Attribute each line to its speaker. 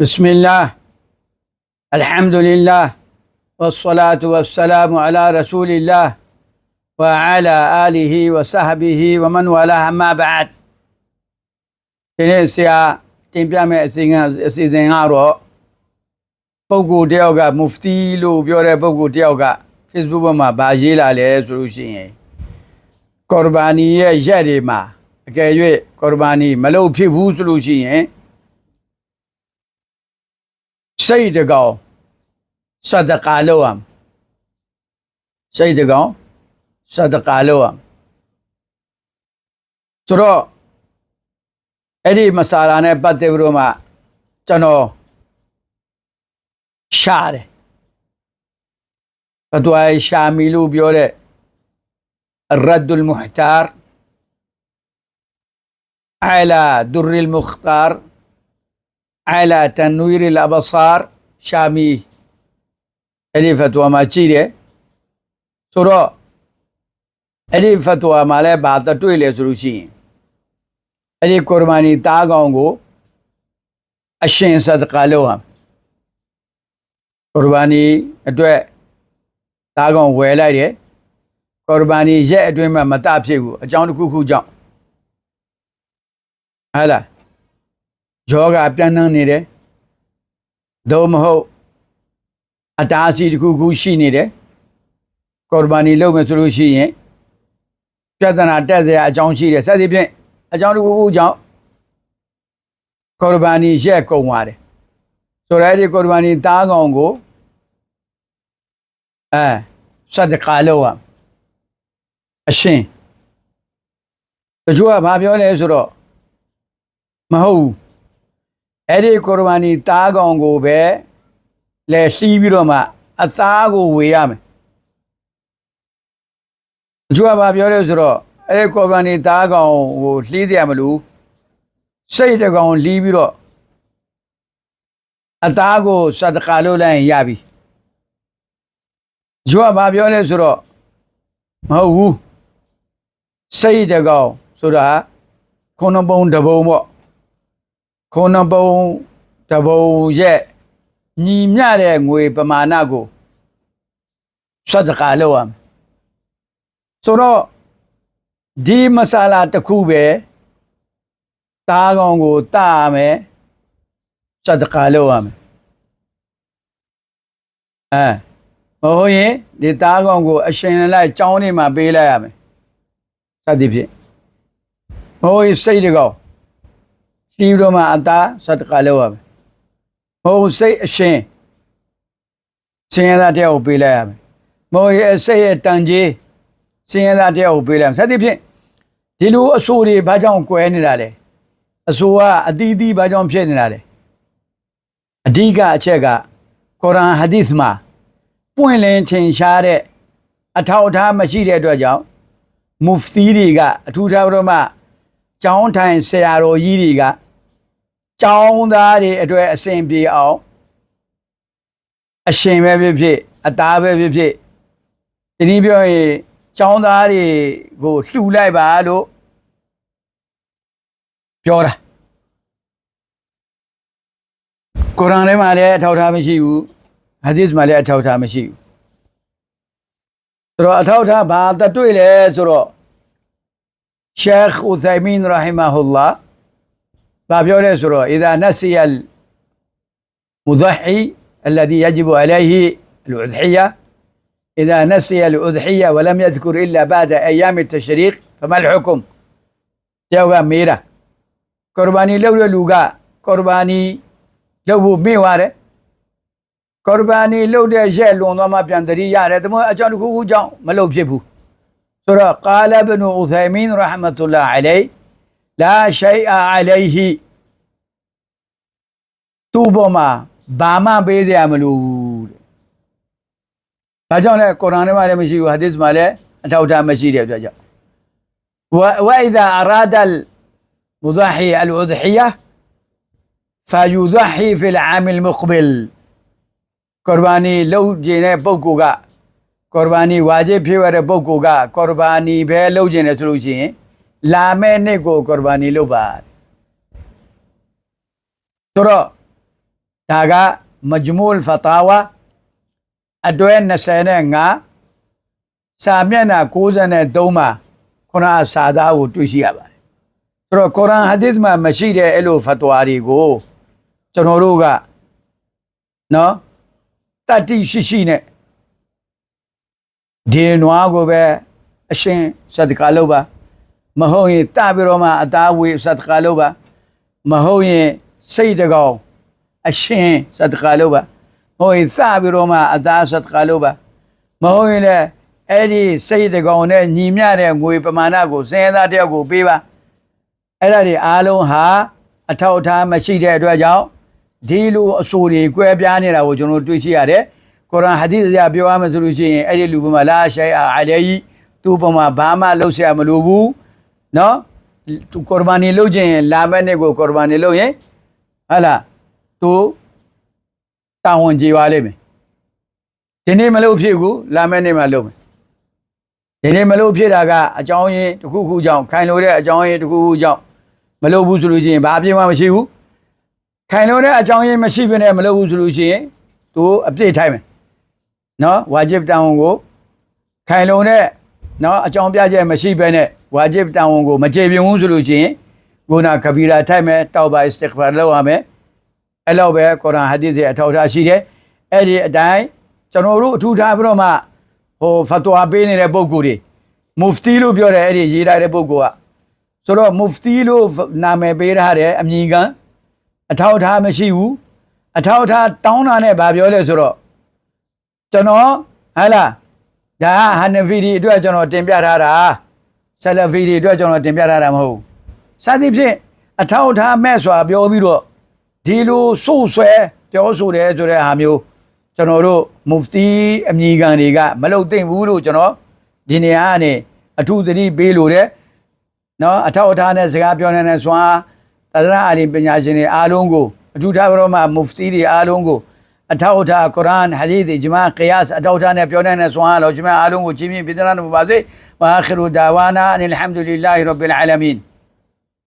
Speaker 1: بسم الله الحمد لله والصلاة والسلام على رسول الله وعلى آله وصحبه ومن والاه أما بعد ဒီနေ့ဆရာတင်ပြမယ့်အစီအစဉ်အစီအစဉ်ကတော့ပုဂ္ဂိုလ်တယောက်ကမူဖတီလို့ပြောတဲ့ပုဂ္ဂိုလ်တယောက်က Facebook ပေါ်မှာဗာရေးလာလဲဆိုလို့ရှိရင်ကော်ဘာနီရဲ့ရက်တွေမှာအကယ်၍ကော်ဘာနီမလုပ်ဖြစ်ဘူးဆိုလို့ရှိရင် စိတ်တကောင်စဒကာလို့အောင်စိတ်တကောင်စဒကာလို့အောင်ဆိုတော့အဲ့ဒီမဆာလာနဲ့ပတ်သက်ပြီးတော့မှကျွန်တော်ရှားတယ်ဘတ်ဝိုင်ရှာမီလို့ပြောတဲ့ الرد المحتار على در المختار ala tanwir al absar shami အဲ့ဒီဖတ်ဝါမှာကြည့်တယ်ဆိုတော့အဲ့ဒီဖတ်ဝါမှာလည်းဘာတတွေ့လဲဆိုလို့ရှိရင်အဲ့ဒီကော်မာနီတားကောင်ကိုအရှင်ဆဒကာလို့ဟာကော်မာနီအတွက်တားကောင်ဝယ်လိုက်တယ်ကော်မာနီရဲ့အတွင်းမှာမတဖြစ်ဘူးအကြောင်းတစ်ခုခုကြောင့်ဟဲ့လား ယောဂပြန့်နှံ့နေတယ်သို့မဟုတ်အတားအဆီးတစ်ခုခုရှိနေတယ်ကော်ဘာနီလုပ်မယ်ဆိုလို့ရှိရင်ပြဿနာတက်စရာအကြောင်းရှိတယ်ဆက်စီဖြင့်အကြောင်းတစ်ခုခုကြောင့်ကော်ဘာနီရက်ကုန်သွားတယ်ဆိုတော့ဒီကော်ဘာနီတားကောင်ကိုအဲစဒကာလို့อ่ะအရှင်တချို့ကဘာပြောလဲဆိုတော့မဟုတ်ဘူး အဲ့ဒီကုရ်ဘာနီတားကောင်ကိုပဲလဲစီးပြီးတော့မှအသားကိုဝေရမယ်အကျိုးကဘာပြောလဲဆိုတော့အဲ့ဒီကုရ်ဘာနီတားကောင်ကိုလှီးတယ်မလို့စိတ်တကောင်လှီးပြီးတော့အသားကိုစဒကာလုပ်လိုက်ရင်ရပြီအကျိုးကဘာပြောလဲဆိုတော့မဟုတ်ဘူးစိတ်တကောင်ဆိုတာခုနပုံတစ်ပုံပေါ့ ခုနပုံတပုံရဲ့ညီမျှတဲ့ငွေပမာဏကိုစဒကာလုပ်ရမယ်ဆိုတော့ဒီမဆာလာတစ်ခုပဲတားကောင်ကိုတားရမယ်စဒကာလုပ်ရမယ်အဲမဟုတ်ရင်ဒီတားကောင်ကိုအရှင်လိုက်ကြောင်းနေမှာပေးလိုက်ရမယ်စသည်ဖြင့်မဟုတ်ရင်စိတ်တကောင် တီးတော့မှအသားစတကလောက်ရမယ်။မဟုတ်စိတ်အရှင်စင်ရသားတရားကိုပေးလိုက်ရမယ်။မဟုတ်ရဲ့စိတ်ရဲ့တန်ကြီးစင်ရသားတရားကိုပေးလိုက်ရမယ်။စသဖြင့်ဒီလိုအဆိုးတွေဘာကြောင့်ကွဲနေတာလဲ။အဆိုးကအတီးတီးဘာကြောင့်ဖြစ်နေတာလဲ။အဓိကအချက်ကကုရ်အာန်ဟာဒီသ်မှာပွင့်လင်းထင်ရှားတဲ့အထောက်အထားမရှိတဲ့အတွက်ကြောင့်မူဖတီတွေကအထူးထားပြီးတော့မှကျောင်းထိုင်ဆရာတော်ကြီးတွေက ကျောင်းသားတွေအတွက်အစဉ်ပြေအောင်အရှင်ပဲဖြစ်ဖြစ်အသားပဲဖြစ်ဖြစ်ဒီနည်းပြောရင်ကျောင်းသားတွေကိုလှူလိုက်ပါလို့ပြောတာကုရ်အာန်ထဲမှာလည်းအထောက်အထားမရှိဘူးဟာဒီသ်မှာလည်းအထောက်အထားမရှိဘူးဆိုတော့အထောက်အထားဘာတတွေ့လဲဆိုတော့ شيخ عثيمين رحمه الله ဘာပြောလဲဆိုတော့ إذا نسي المضحي الذي يجب عليه الأضحية إذا نسي الأضحية ولم يذكر إلا بعد أيام التشريق فما الحكم ကျောက်ကမေးတာကော်ဘာနီလောက်တဲ့လူကကော်ဘာနီလောက်ဖို့မေ့သွားတယ်ကော်ဘာနီလောက်တဲ့ရက်လွန်သွားမှပြန်တတိရတယ်တမန်အကြောင်းတစ်ခုခုကြောင့်မလုပ်ဖြစ်ဘူးဆိုတော့ قال ابن عثيمين رحمة الله عليه لا شيء عليه သူ့ဘောမှာဘာမှပေးစရာမလိုဘူးတဲ့။ဘာကြောင့်လဲကုရ်အာန်ထဲမှာလည်းမရှိဘူးဟာဒီသ်မှာလည်းအထောက်အထားမရှိတဲ့အတွက်ကြောင့်ဝဝအိဒါအရာဒလ်မူဒဟီအလ်ဥဒဟီယာ فيضحي في العام المقبل ကုရ်ဘာနီလုပ်ကျင်တဲ့ပုဂ္ဂိုလ်ကကုရ်ဘာနီဝါဂျစ်ဖြစ်ရတဲ့ပုဂ္ဂိုလ်ကကုရ်ဘာနီပဲလုပ်ကျင်တယ်ဆိုလို့ရှိရင် လာမယ့်နှစ်ကိုကုရ်ဘာနီလုပ်ပါဆိုတော့ဒါကမဂျမူလ်ဖတာဝါအတွဲ25စာမျက်နှာ63မှာခုနကစာသားကိုတွေ့ရှိရပါတယ်ဆိုတော့ကုရ်အာန်ဟာဒီသ်မှာမရှိတဲ့အဲ့လိုဖတ်ဝါတွေကိုကျွန်တော်တို့ကနော်တတ္တိရှိရှိနဲ့ဒီနွားကိုပဲအရှင်စဒကာလုပ်ပါ မဟုတ်ရင်တပြီးတော့မှအသားဝေးစတကာလုပ်ပါမဟုတ်ရင်စိတ်တကောင်အရှင်စတကာလုပ်ပါမဟုတ်ရင်စပြီးတော့မှအသားစတကာလုပ်ပါမဟုတ်ရင်လည်းအဲ့ဒီစိတ်တကောင်နဲ့ညီမျှတဲ့ငွေပမာဏကိုစဉ်းစားတယောက်ကိုပေးပါအဲ့ဒါတွေအားလုံးဟာအထောက်အထားမရှိတဲ့အတွက်ကြောင့်ဒီလိုအဆိုတွေကွဲပြားနေတာကိုကျွန်တော်တွေ့ရှိရတယ်ကုရ်အာန်ဟာဒီသ်အရပြောရမယ်ဆိုလို့ရှိရင်အဲ့ဒီလူကမှလာရှိုင်အာအလေကြီးသူ့ပုံမှာဘာမှလုပ်ဆရာမလိုဘူး နော်သူကော်ဘာနီလုပ်ခြင်းလာမဲ့နေ့ကိုကော်ဘာနီလုပ်ရင်ဟဟလားသူတာဝန်ကြေပါလိမ့်မယ်ဒီနေ့မလို့ဖြစ်ကိုလာမဲ့နေ့မှာလုပ်မယ်ဒီနေ့မလို့ဖြစ်တာကအကြောင်းရင်းတစ်ခုခုကြောင့်ခိုင်လို့တဲ့အကြောင်းရင်းတစ်ခုခုကြောင့်မလို့ဘူးဆိုလို့ရှိရင်ဘာအပြစ်မှမရှိဘူးခိုင်လို့တဲ့အကြောင်းရင်းမရှိဘဲနဲ့မလို့ဘူးဆိုလို့ရှိရင်သူအပြစ်ထိုက်မယ်နော်ဝါဂျစ်တန်ဝန်ကိုခိုင်လုံတဲ့ နော်အကြောင်းပြချက်မရှိဘဲနဲ့ဝါဂျစ်တန်ဝန်ကိုမကျေပြင်းဘူးဆိုလို့ရှိရင်ဂုနာကဘီရာထိုက်မယ်တောက်ပါအစ္စတစ်ဖာလုပ်ရမယ်အဲ့လောက်ပဲကုရ်အာန်ဟာဒီသ်ရဲ့အထောက်အထားရှိတယ်အဲ့ဒီအတိုင်းကျွန်တော်တို့အထူးထားပြီးတော့မှဟိုဖတ်ဝါပေးနေတဲ့ပုံကိုယ်တွေမူဖတီလို့ပြောတယ်အဲ့ဒီရေးထားတဲ့ပုံကိုယ်ကဆိုတော့မူဖတီလို့နာမည်ပေးထားတယ်အမည်ခံအထောက်အထားမရှိဘူးအထောက်အထားတောင်းတာနဲ့ဗာပြောလဲဆိုတော့ကျွန်တော်ဟဲ့လား ဒါကဟန်နဖီဒီအတွက်ကျွန်တော်တင်ပြထားတာဆလဖီဒီအတွက်ကျွန်တော်တင်ပြထားတာမဟုတ်ဘူးစသဖြင့်အထောက်အထားမဲ့စွာပြောပြီးတော့ဒီလိုဆို့ဆွဲပြောဆိုတယ်ဆိုတဲ့ဟာမျိုးကျွန်တော်တို့မူဖတီအမည်ခံတွေကမလုပ်သင့်ဘူးလို့ကျွန်တော်ဒီနေရာကနေအထူးသတိပေးလို့တဲ့နော်အထောက်အထားနဲ့စကားပြောနေတဲ့စွမ်းအားတဒရအလီပညာရှင်တွေအားလုံးကိုအထူးထားပြီးတော့မှမူဖတီတွေအားလုံးကို အထောက်အထားကုရ်အာန်ဟာဒီသ်ဂျမာကီယာစ်အထောက်အထားနဲ့ပြောနေတဲ့စွမ်းအားလောဂျမာအားလုံးကိုကြီးမြင့်ပြသနာမှုပါစေဝါခရူဒါဝါနာအန်အလ်ဟမ်ဒူလ illah ရဘ်ဘီလ်အာလမင်